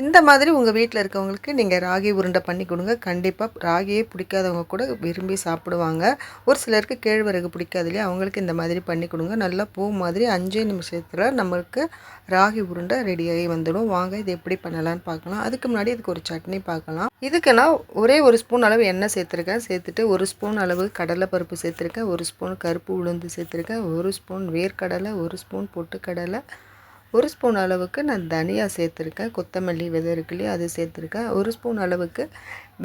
இந்த மாதிரி உங்கள் வீட்டில் இருக்கவங்களுக்கு நீங்கள் ராகி உருண்டை பண்ணி கொடுங்க. கண்டிப்பாக ராகியே பிடிக்காதவங்க கூட விரும்பி சாப்பிடுவாங்க. ஒரு சிலருக்கு கேழ்வரகு பிடிக்காது இல்லையா அவங்களுக்கு இந்த மாதிரி பண்ணி கொடுங்க. நல்லா பூ மாதிரி அஞ்சே நிமிஷத்தில் நம்மளுக்கு ராகி உருண்டை ரெடியாகி வந்துடும். வாங்க இது எப்படி பண்ணலான்னு பார்க்கலாம். அதுக்கு முன்னாடி இதுக்கு ஒரு சட்னி பார்க்கலாம். இதுக்கு நான் ஒரே ஒரு ஸ்பூன் அளவு எண்ணெய் சேர்த்துருக்கேன். சேர்த்துட்டு ஒரு ஸ்பூன் அளவு கடலைப்பருப்பு சேர்த்துருக்கேன். ஒரு ஸ்பூன் கருப்பு உளுந்து சேர்த்துருக்கேன். ஒரு ஸ்பூன் வேர்க்கடலை ஒரு ஸ்பூன் பொட்டுக்கடலை ஒரு ஸ்பூன் அளவுக்கு நான் தனியாக சேர்த்துருக்கேன். கொத்தமல்லி விதை இருக்கு இல்லையா அது சேர்த்துருக்கேன். ஒரு ஸ்பூன் அளவுக்கு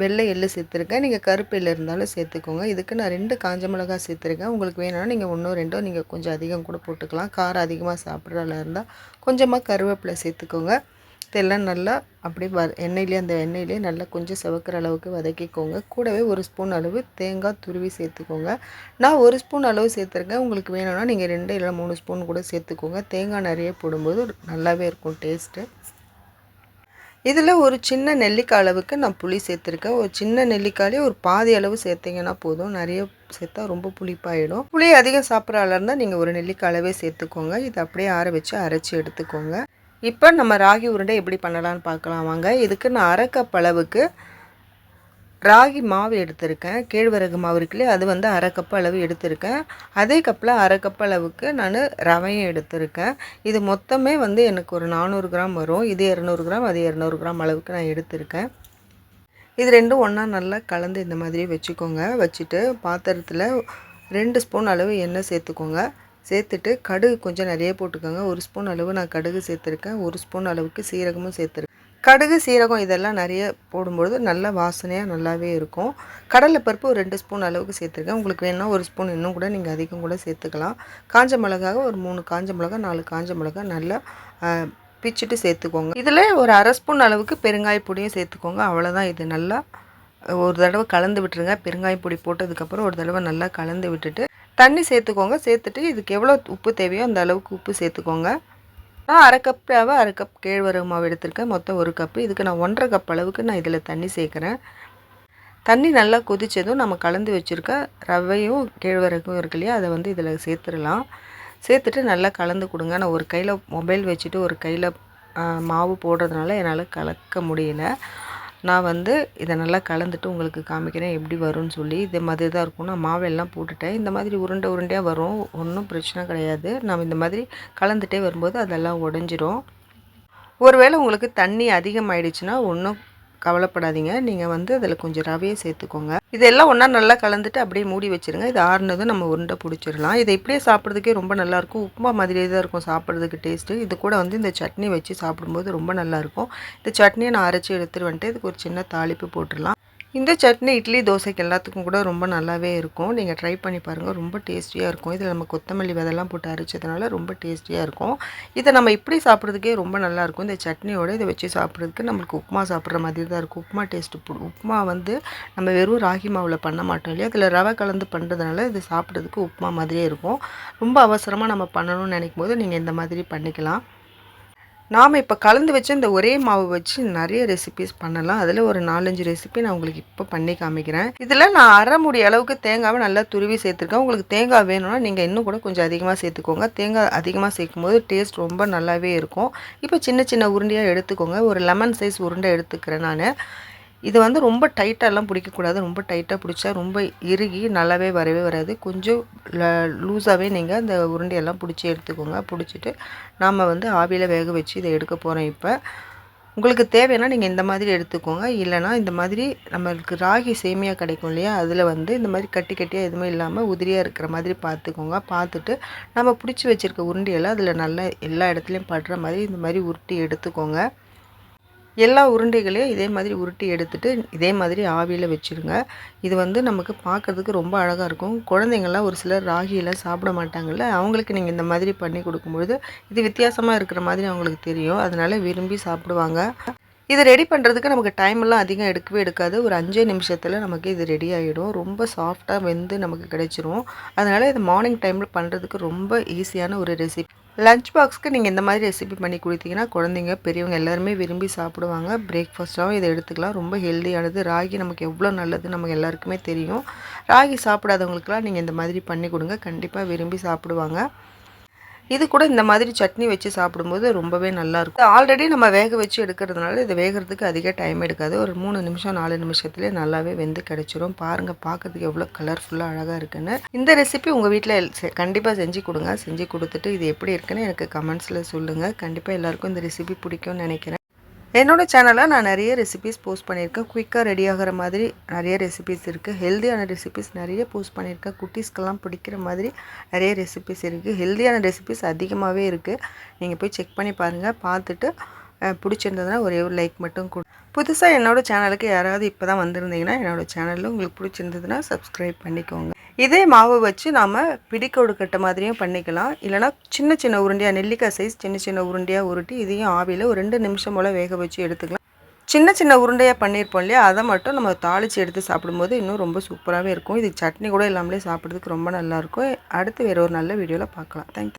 வெள்ளை எள்ளு சேர்த்துருக்கேன். நீங்கள் கருப்பு எள்ளு இருந்தாலும் சேர்த்துக்கோங்க. இதுக்கு நான் ரெண்டு காஞ்ச மிளகாய் சேர்த்துருக்கேன். உங்களுக்கு வேணும்னா நீங்கள் ஒன்றோ ரெண்டோ நீங்கள் கொஞ்சம் அதிகம் கூட போட்டுக்கலாம். காரம் அதிகமாக சாப்பிட்றதா இருந்தால் கொஞ்சமாக கருவேப்பிலை சேர்த்துக்கோங்க. இதெல்லாம் நல்லா அப்படியே வ எண்ணெயிலே அந்த எண்ணெயிலே நல்லா கொஞ்சம் செவக்கிற அளவுக்கு வதக்கிக்கோங்க. கூடவே ஒரு ஸ்பூன் அளவு தேங்காய் துருவி சேர்த்துக்கோங்க. நான் ஒரு ஸ்பூன் அளவு சேர்த்துருக்கேன். உங்களுக்கு வேணும்னா நீங்கள் ரெண்டு இல்லை மூணு ஸ்பூன் கூட சேர்த்துக்கோங்க. தேங்காய் நிறைய போடும்போது நல்லாவே இருக்கும் டேஸ்ட்டு. இதில் ஒரு சின்ன நெல்லிக்காய் அளவுக்கு நான் புளி சேர்த்துருக்கேன். ஒரு சின்ன நெல்லிக்காயிலே ஒரு பாதி அளவு சேர்த்திங்கன்னா போதும். நிறைய சேர்த்தா ரொம்ப புளிப்பாயிடும். புளி அதிகம் சாப்பிட்ற அளவு இருந்தால் நீங்கள் ஒரு நெல்லிக்காய் அளவே சேர்த்துக்கோங்க. இதை அப்படியே ஆற வச்சு அரைச்சி எடுத்துக்கோங்க. இப்போ நம்ம ராகி உருண்டை எப்படி பண்ணலான்னு பார்க்கலாம் வாங்க. இதுக்கு நான் அரைக்கப் அளவுக்கு ராகி மாவு எடுத்திருக்கேன். கேழ்வரகு மாவு இருக்குல்லையே அது வந்து அரை கப் அளவு எடுத்திருக்கேன். அதே கப்பில் அரை கப் அளவுக்கு நான் ரவையும் எடுத்திருக்கேன். இது மொத்தமே வந்து எனக்கு ஒரு நானூறு கிராம் வரும். இது இரநூறு கிராம் அது இரநூறு கிராம் அளவுக்கு நான் எடுத்திருக்கேன். இது ரெண்டும் ஒன்றா நல்லா கலந்து இந்த மாதிரி வச்சுக்கோங்க. வச்சுட்டு பாத்திரத்தில் ரெண்டு ஸ்பூன் அளவு எண்ணெய் சேர்த்துக்கோங்க. சேர்த்துட்டு கடுகு கொஞ்சம் நிறைய போட்டுக்கோங்க. ஒரு ஸ்பூன் அளவு நான் கடுகு சேர்த்துருக்கேன். ஒரு ஸ்பூன் அளவுக்கு சீரகமும் சேர்த்துருக்கேன். கடுகு சீரகம் இதெல்லாம் நிறைய போடும்பொழுது நல்ல வாசனையாக நல்லாவே இருக்கும். கடலைப்பருப்பு ஒரு ரெண்டு ஸ்பூன் அளவுக்கு சேர்த்துருக்கேன். உங்களுக்கு வேணும்னா ஒரு ஸ்பூன் இன்னும் கூட நீங்கள் அதிகம் கூட சேர்த்துக்கலாம். காஞ்ச மிளகாக ஒரு மூணு காஞ்ச மிளகா நாலு காஞ்ச மிளகா நல்லா பிச்சுட்டு சேர்த்துக்கோங்க. இதில் ஒரு அரை ஸ்பூன் அளவுக்கு பெருங்காய பொடியும் சேர்த்துக்கோங்க. அவ்வளோதான் இது நல்லா ஒரு தடவை கலந்து விட்டுருங்க. பெருங்காய பொடி போட்டதுக்கப்புறம் ஒரு தடவை நல்லா கலந்து விட்டுட்டு தண்ணி சேர்த்துக்கோங்க. சேர்த்துட்டு இதுக்கு எவ்வளோ உப்பு தேவையோ அந்த அளவுக்கு உப்பு சேர்த்துக்கோங்க. நான் அரை கப் ரவை அரை கப் கேழ்வரகு மாவு எடுத்திருக்கேன். மொத்தம் ஒரு கப்பு இதுக்கு நான் ஒன்றரை கப் அளவுக்கு நான் இதில் தண்ணி சேர்க்குறேன். தண்ணி நல்லா கொதித்ததும் நம்ம கலந்து வச்சுருக்க ரவையும் கேழ்வரகும் இருக்கு இல்லையா? அதை வந்து இதில் சேர்த்துடலாம். சேர்த்துட்டு நல்லா கலந்து கொடுங்க. நான் ஒரு கையில் மொபைல் வச்சுட்டு ஒரு கையில் மாவு போடுறதுனால என்னால் கலக்க முடியல. நான் வந்து இதை நல்லா கலந்துட்டு உங்களுக்கு காமிக்கிறேன் எப்படி வரும்னு சொல்லி. இதே மாதிரி தான் இருக்கும். நான் மாவெல்லாம் போட்டுட்டேன். இந்த மாதிரி உருண்டை உருண்டையாக வரும். ஒன்றும் பிரச்சனை கிடையாது. நம்ம இந்த மாதிரி கலந்துகிட்டே வரும்போது அதெல்லாம் உடஞ்சிரும். ஒருவேளை உங்களுக்கு தண்ணி அதிகமாயிடுச்சுன்னா ஒன்றும் கவலைப்படாதீங்க. நீங்கள் வந்து அதில் கொஞ்சம் ரவையை சேர்த்துக்கோங்க. இதெல்லாம் ஒன்றா நல்லா கலந்துட்டு அப்படியே மூடி வச்சுருங்க. இது ஆறுனதும் நம்ம உருண்டை பிடிச்சிடலாம். இதை இப்படியே சாப்பிட்றதுக்கே ரொம்ப நல்லாயிருக்கும். உப்புமா மாதிரியே தான் இருக்கும் சாப்பிட்றதுக்கு டேஸ்ட்டு. இது கூட வந்து இந்த சட்னி வச்சு சாப்பிடும்போது ரொம்ப நல்லாயிருக்கும். இந்த சட்னியை நான் அரைச்சி எடுத்துகிட்டு வந்துட்டு இதுக்கு ஒரு சின்ன தாளிப்பு போட்டுடலாம். இந்த சட்னி இட்லி தோசைக்கு எல்லாத்துக்கும் கூட ரொம்ப நல்லாவே இருக்கும். நீங்கள் ட்ரை பண்ணி பாருங்கள் ரொம்ப டேஸ்டியாக இருக்கும். இதில் நம்ம கொத்தமல்லி விதெல்லாம் போட்டு அரைச்சதுனால ரொம்ப டேஸ்டியாக இருக்கும். இதை நம்ம இப்படி சாப்பிட்றதுக்கே ரொம்ப நல்லாயிருக்கும் இந்த சட்னியோடு இதை வச்சு சாப்பிட்றதுக்கு நம்மளுக்கு உப்புமா சாப்பிட்ற மாதிரி தான் இருக்கும். உப்புமா டேஸ்ட்டு உப்புமா வந்து நம்ம வெறும் ராகி மாவில் பண்ண மாட்டோம் இல்லையா? அதில் ரவை கலந்து பண்ணுறதுனால இது சாப்பிட்றதுக்கு உப்புமா மாதிரியே இருக்கும். ரொம்ப அவசரமாக நம்ம பண்ணணும்னு நினைக்கும் போது நீங்கள் இந்த மாதிரி பண்ணிக்கலாம். நாம் இப்போ கலந்து வச்சு இந்த ஒரே மாவு வச்சு நிறைய ரெசிபிஸ் பண்ணலாம். அதில் ஒரு நாலஞ்சு ரெசிபி நான் உங்களுக்கு இப்போ பண்ணி காமிக்கிறேன். இதில் நான் அரை முடிய அளவுக்கு தேங்காவை நல்லா துருவி சேர்த்துருக்கேன். உங்களுக்கு தேங்காய் வேணும்னா நீங்கள் இன்னும் கூட கொஞ்சம் அதிகமாக சேர்த்துக்கோங்க. தேங்காய் அதிகமாக சேர்க்கும் போது டேஸ்ட் ரொம்ப நல்லாவே இருக்கும். இப்போ சின்ன சின்ன உருண்டையாக எடுத்துக்கோங்க. ஒரு லெமன் சைஸ் உருண்டை எடுத்துக்கிறேன் நான். இது வந்து ரொம்ப டைட்டாலாம் பிடிக்கக்கூடாது. ரொம்ப டைட்டாக பிடிச்சா ரொம்ப இறுகி நல்லாவே வரவே வராது. கொஞ்சம் லூஸாகவே நீங்கள் அந்த உருண்டையெல்லாம் பிடிச்சி எடுத்துக்கோங்க. பிடிச்சிட்டு நாம் வந்து ஆவியில் வேக வச்சு இதை எடுக்க போகிறோம் இப்போ. உங்களுக்கு தேவைன்னா நீங்கள் இந்த மாதிரி எடுத்துக்கோங்க. இல்லைனா இந்த மாதிரி நம்மளுக்கு ராகி சேமியா கிடைக்கும் இல்லையா? அதில் வந்து இந்த மாதிரி கட்டி கட்டியாக எதுவுமே இல்லாமல் உதிரியாக இருக்கிற மாதிரி பார்த்துக்கோங்க. பார்த்துட்டு நம்ம பிடிச்சி வச்சுருக்க உருண்டையெல்லாம் அதில் நல்லா எல்லா இடத்துலையும் படுற மாதிரி இந்த மாதிரி உருட்டி எடுத்துக்கோங்க. எல்லா உருண்டைகளையும் இதே மாதிரி உருட்டி எடுத்துகிட்டு இதே மாதிரி ஆவியில் வச்சுருங்க. இது வந்து நமக்கு பார்க்குறதுக்கு ரொம்ப அழகாக இருக்கும். குழந்தைங்கள்லாம் ஒரு சிலர் ராகியெல்லாம் சாப்பிட மாட்டாங்கள்ல அவங்களுக்கு நீங்கள் இந்த மாதிரி பண்ணி கொடுக்கும்பொழுது இது வித்தியாசமாக இருக்கிற மாதிரி அவங்களுக்கு தெரியும். அதனால் விரும்பி சாப்பிடுவாங்க. இதை ரெடி பண்ணுறதுக்கு நமக்கு டைமெல்லாம் அதிகம் எடுக்கவே எடுக்காது. ஒரு அஞ்சே நிமிஷத்தில் நமக்கு இது ரெடி ஆகிடும் ரொம்ப சாஃப்டாக வெந்து நமக்கு கிடைச்சிரும். அதனால் இது மார்னிங் டைமில் பண்ணுறதுக்கு ரொம்ப ஈஸியான ஒரு ரெசிபி லஞ்ச் பாக்ஸ்க்கு நீங்கள் இந்த மாதிரி ரெசிபி பண்ணி கொடுத்தீங்கன்னா குழந்தைங்க பெரியவங்க எல்லாருமே விரும்பி சாப்பிடுவாங்க. பிரேக்ஃபாஸ்ட்டாகவும் இதை எடுத்துக்கலாம். ரொம்ப ஹெல்த்தியானது ராகி நமக்கு எவ்வளோ நல்லது நமக்கு எல்லாருக்குமே தெரியும். ராகி சாப்பிடாதவங்களுக்குலாம் நீங்கள் இந்த மாதிரி பண்ணி கொடுங்க. கண்டிப்பாக விரும்பி சாப்பிடுவாங்க. இது கூட இந்த மாதிரி சட்னி வச்சு சாப்பிடும்போது ரொம்பவே நல்லாயிருக்கும். ஆல்ரெடி நம்ம வேக வச்சு எடுக்கிறதுனால இது வேகிறதுக்கு அதிக டைம் எடுக்காது. ஒரு மூணு நிமிஷம் நாலு நிமிஷத்துலேயே நல்லாவே வெந்து கிடச்சிரும். பாருங்கள் பார்க்கறதுக்கு எவ்வளோ கலர்ஃபுல்லாக அழகாக இருக்குன்னு. இந்த ரெசிபி உங்கள் வீட்டில் கண்டிப்பாக செஞ்சு கொடுங்க. செஞ்சு கொடுத்துட்டு இது எப்படி இருக்குன்னு எனக்கு கமெண்ட்ஸில் சொல்லுங்கள் கண்டிப்பாக எல்லாருக்கும் இந்த ரெசிபி பிடிக்கும்னு நினைக்கிறேன். என்னோடய சேனலில் நான் நிறைய ரெசிபிஸ் போஸ்ட் பண்ணியிருக்கேன். குயிக்காக ரெடி ஆகிற மாதிரி நிறைய ரெசிபிஸ் இருக்குது ஹெல்த்தியான ரெசிபிஸ் நிறைய போஸ்ட் பண்ணியிருக்கேன். குட்டீஸ்க்கெல்லாம் பிடிக்கிற மாதிரி நிறைய ரெசிபிஸ் இருக்குது ஹெல்த்தியான ரெசிபிஸ் அதிகமாகவே இருக்குது நீங்கள் போய் செக் பண்ணி பாருங்கள் பார்த்துட்டு பிடிச்சிருந்ததுன்னா ஒரே ஒரு லைக் மட்டும் கொடு. புதுசாக என்னோடய சேனலுக்கு யாராவது இப்போ தான் வந்திருந்தீங்கன்னா என்னோடய சேனலில் உங்களுக்கு பிடிச்சிருந்ததுன்னா சப்ஸ்கிரைப் பண்ணிக்கோங்க. இதே மாவு வச்சு நாம் பிடிக்கொடுக்கட்ட மாதிரியும் பண்ணிக்கலாம். இல்லைனா சின்ன சின்ன உருண்டையாக நெல்லிக்காய் சைஸ் சின்ன சின்ன உருண்டையாக உருட்டி இதையும் ஆவியில் ஒரு ரெண்டு நிமிஷம் போல் வேக வச்சு எடுத்துக்கலாம். சின்ன சின்ன உருண்டையாக பண்ணியிருப்போம் இல்லையா? அதை மட்டும் நம்ம தாளித்து எடுத்து சாப்பிடும்போது இன்னும் ரொம்ப சூப்பராகவே இருக்கும். இது சட்னி கூட இல்லாமலே சாப்பிட்றதுக்கு ரொம்ப நல்லாயிருக்கும் அடுத்து வேறு ஒரு நல்ல வீடியோவில் பார்க்கலாம். தேங்க்யூ